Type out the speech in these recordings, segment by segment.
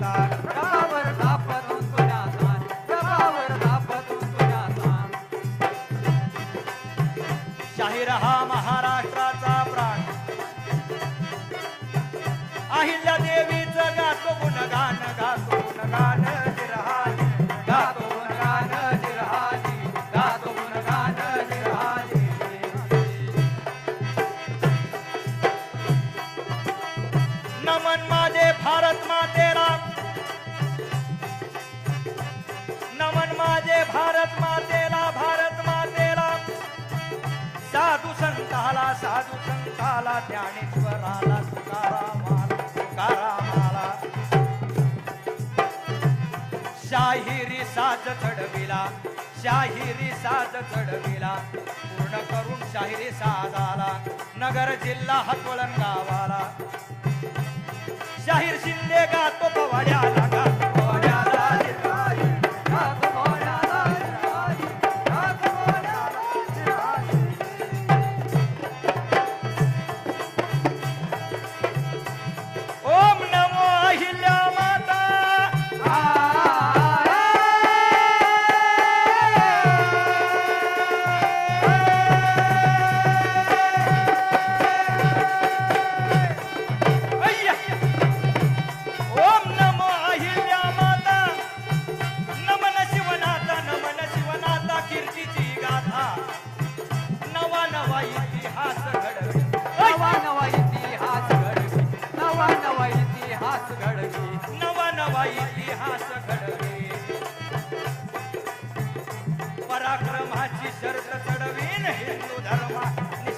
Sara. साधुसंताला ज्ञानेश्वराला तुकारामाला तुकारामाला. शाहिरी साज घडविला शाहिरी साज घडविला पूर्ण करून शाहिरी साज आला नगर जिल्हा हातोळण गावाला. शाहीर शिंदे गातो पवाड्याला Yeah.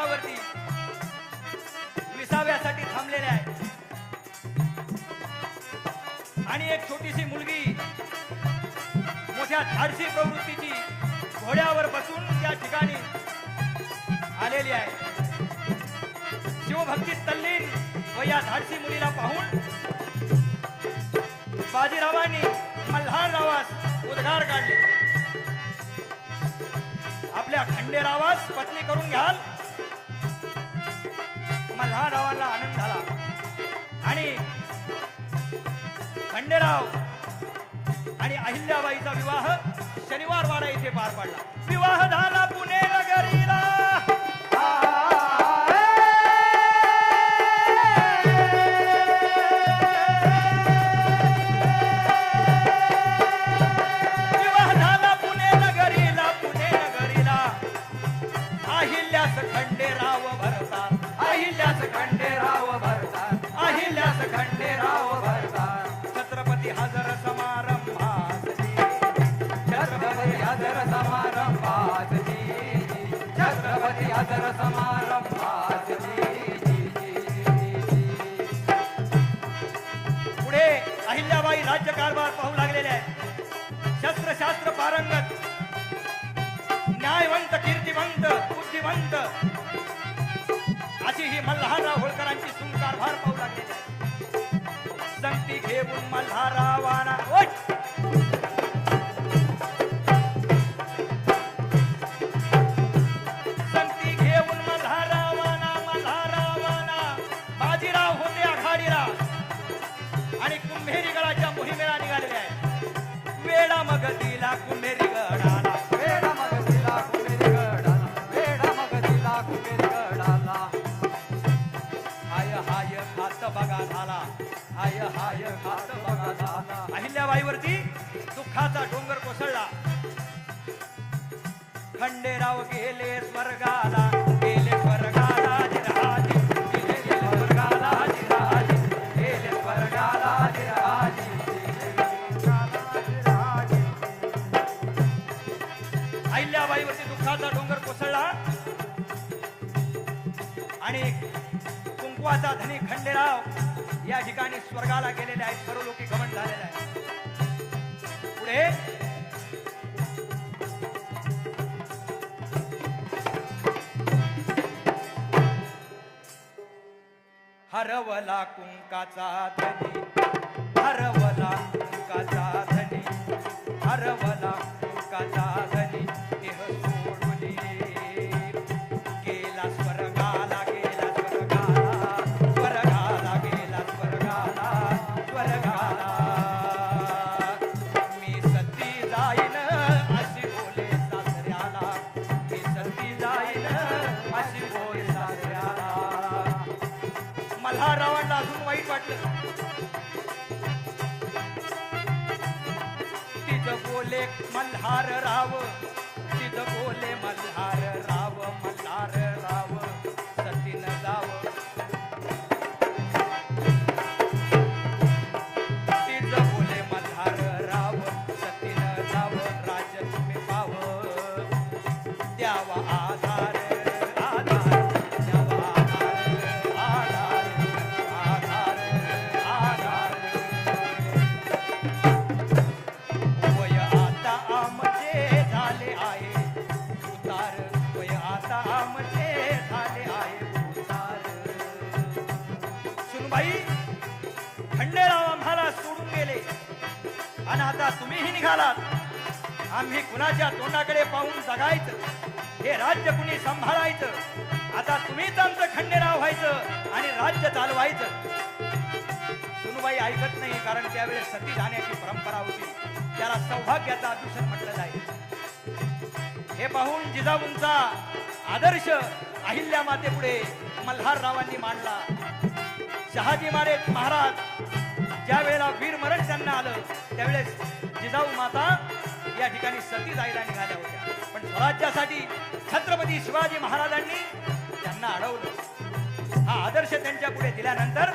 काठावरती विसाव्यासाठी थांबलेले आहे. आणि एक छोटीशी मुलगी मोठ्या धाडसी प्रवृत्तीची घोड्यावर बसून त्या ठिकाणी आलेली आहे. शिवभक्तीत तल्लीन व या धाडसी मुलीला पाहून बाजीरावांनी मल्हाररावास उद्गार काढले. आपल्या खंडेरावास पत्नी करून घ्याल. मल्हार रावाला आनंद झाला आणि खंडेराव आणि अहिल्याबाईचा विवाह शनिवार वाडा येथे पार पडला. विवाह झाला पुणे शास्त्र पारंगत न्यायवंत कीर्तिवंत बुद्धिवंत अशी ही मल्हारराव होळकरांची सुंदर भार पाहू लागलेली संगती घेऊन मल्हारावाना अहिल्याबाईवरती दुःखाचा डोंगर कोसळला. खंडेराव गेले स्वर्गाला. रूपाचा धनी खंडेराव. या ठिकाणी स्वर्गाला गेलेले आहेत सर्व लोक गमन झालेले आहे पुढे. हरवला कुंकाचा धनी. हरवला कुंकाचा धनी. हरवला आता तुम्हीही निघालात. आम्ही कुणाच्या तोंडाकडे पाहून जगायचं? हे राज्य कुणी सांभाळायचं? आता तुम्हीच आमचं खंडेराव व्हायचं आणि राज्य चालवायचं. सुनबाई ऐकत नाही कारण त्यावेळेस सती जाण्याची परंपरा होती. त्याला सौभाग्याचा दूषण म्हटलं जाईल. हे पाहून जिजाऊंचा आदर्श अहिल्या मातेपुढे मल्हाररावांनी मांडला. शहाजी मारे महाराज ज्या वेळेला वीर मरण त्यांना आलं त्यावेळेस जिजाऊ माता या ठिकाणी सती जायला निघाल्या होत्या. पण स्वराज्यासाठी छत्रपती शिवाजी महाराजांनी त्यांना अडवलं. हा आदर्श त्यांच्या पुढे दिल्यानंतर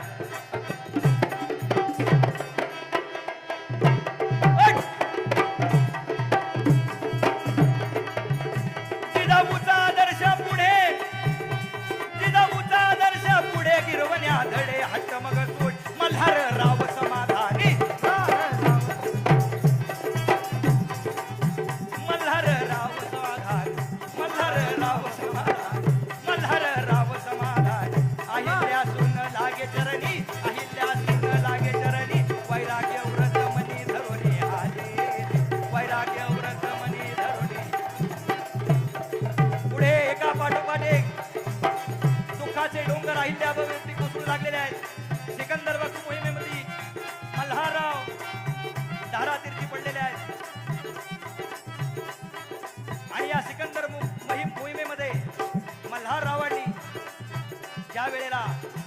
वेळेला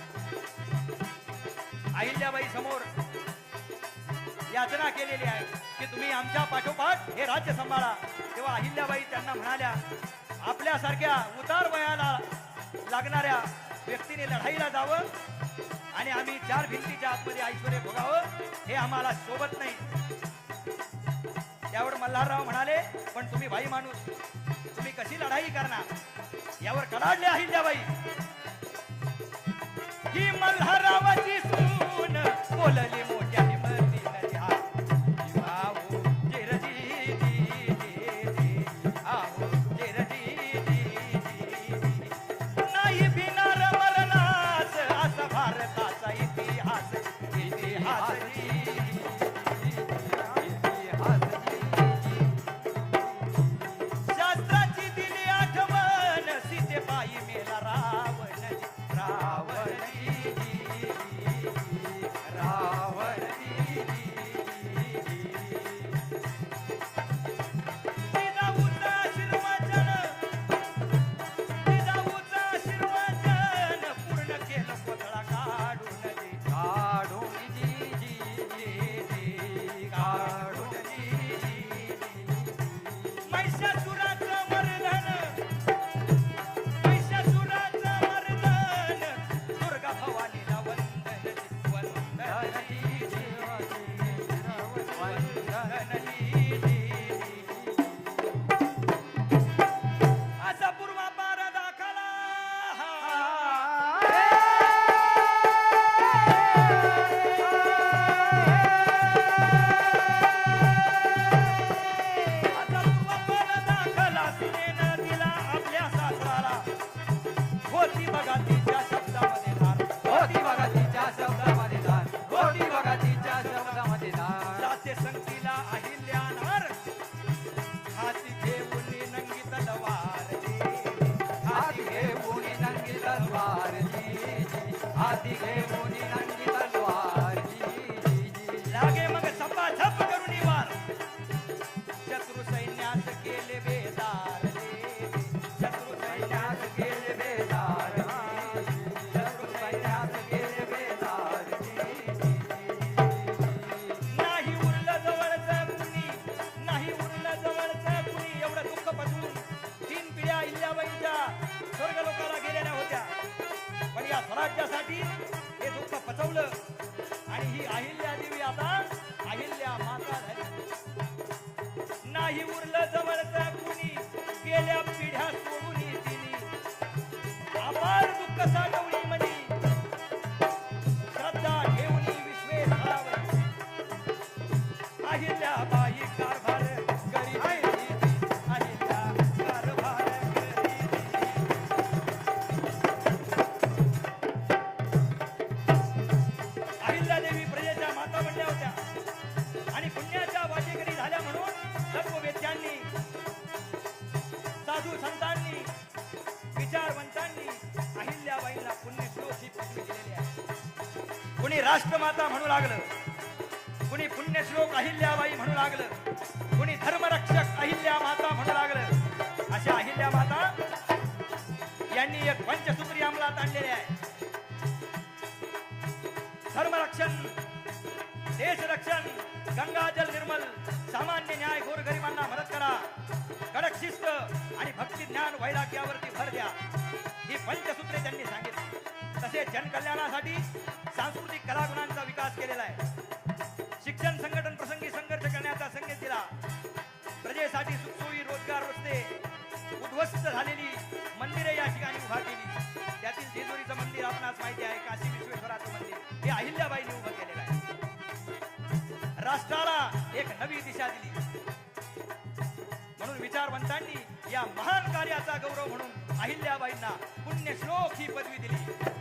अहिल्याबाई समोर याचना केलेली आहे की तुम्ही आमच्या पाठोपाठ हे राज्य सांभाळा. तेव्हा अहिल्याबाई त्यांना म्हणाल्या आपल्यासारख्या उतार वयाला लागणाऱ्या व्यक्तीने लढाईला जावं आणि आम्ही चार भिंतीच्या आतमध्ये ऐश्वर भोगावं हे आम्हाला शोभत नाही. त्यावर मल्हारराव म्हणाले पण तुम्ही भाई माणूस तुम्ही कशी लढाई करणार? यावर कडाडले अहिल्याबाई. ही मल्हारावाची सून बोलली अशी एक पंचसूत्री अंमलात आणलेली आहे. धर्मरक्षण देशरक्षण गंगाजल निर्मल सामान्य न्याय गोरगरिबांना मदत करा. कडक शिस्त आणि भक्ती ज्ञान वैराग्यावरती भर द्या. ही पंचसूत्रे त्यांनी सांगितली. तसेच जनकल्याणासाठी सांस्कृतिक कलागुणांचा विकास केलेला आहे. राष्ट्राला एक नवी दिशा दिली. म्हणून विचारवंतांनी या महान कार्याचा गौरव म्हणून अहिल्याबाईंना पुण्यश्लोक ही पदवी दिली.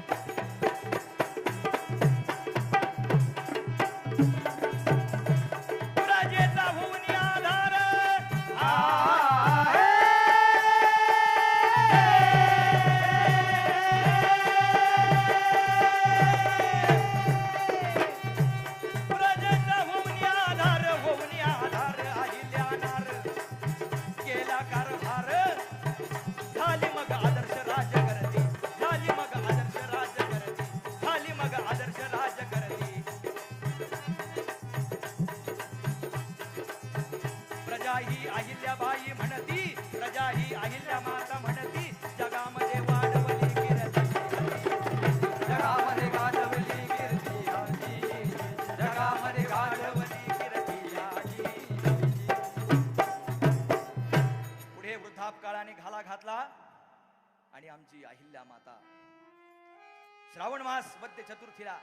श्रावण मास मध्य चतुर्थीला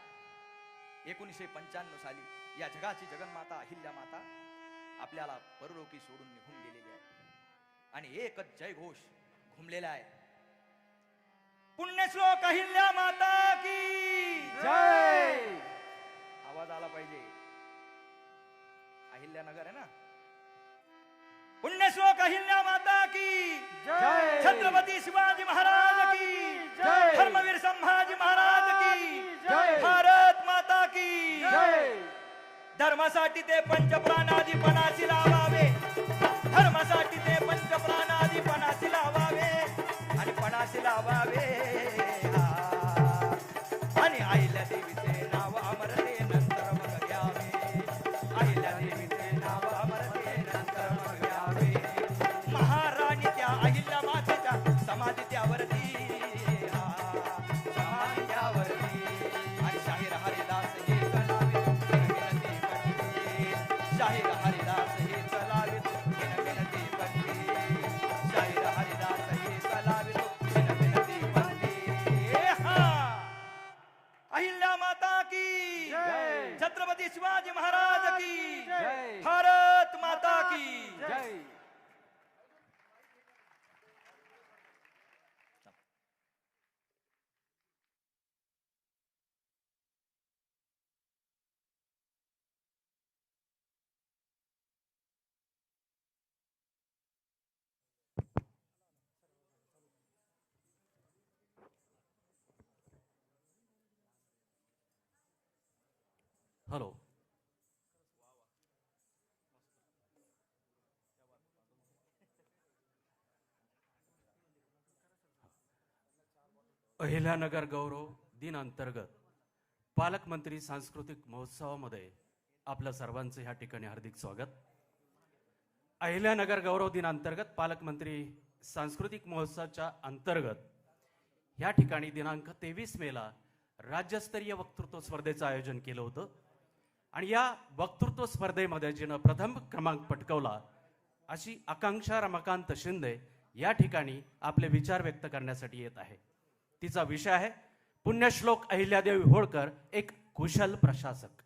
एकोणीसशे पंच्याण्णव साली या जगाची जगन्माता अहिल्या माता आपल्याला परलोकी सोडून निघून गेलेली आहे. आणि एकच जयघोष घुमलेला आहे. पुण्यश्लोक अहिल्या माता की जय! आवाज आला पाहिजे. अहिल्यानगर आहे ना? पुण्यश्लोक अहिल्या माता की। जय। छत्रपती शिवाजी महाराज की। जय. धर्मवीर संभाजी महाराज की। जय. भारत माता की। जय। धर्मासाठी ते पंचप्राणादी पणाची लावावे। धर्मासाठी ते पंचप्राणादी पणाची लावावे। आणि पणाची लावावे। अहिल्यानगर गौरव दिन अंतर्गत पालकमंत्री सांस्कृतिक महोत्सवामध्ये आपल्या सर्वांचं ह्या ठिकाणी हार्दिक स्वागत. अहिल्यानगर गौरव दिनांतर्गत पालकमंत्री सांस्कृतिक महोत्सवाच्या अंतर्गत ह्या ठिकाणी दिनांक तेवीस मेला राज्यस्तरीय वक्तृत्व स्पर्धेचं आयोजन केलं होतं. आणि या वक्तृत्व स्पर्धेमध्ये जिनं प्रथम क्रमांक पटकवला अशी आकांक्षा रमाकांत शिंदे या ठिकाणी आपले विचार व्यक्त करण्यासाठी येत आहे. तिचा विषय आहे. पुण्यश्लोक अहिल्यादेवी होळकर एक कुशल प्रशासक.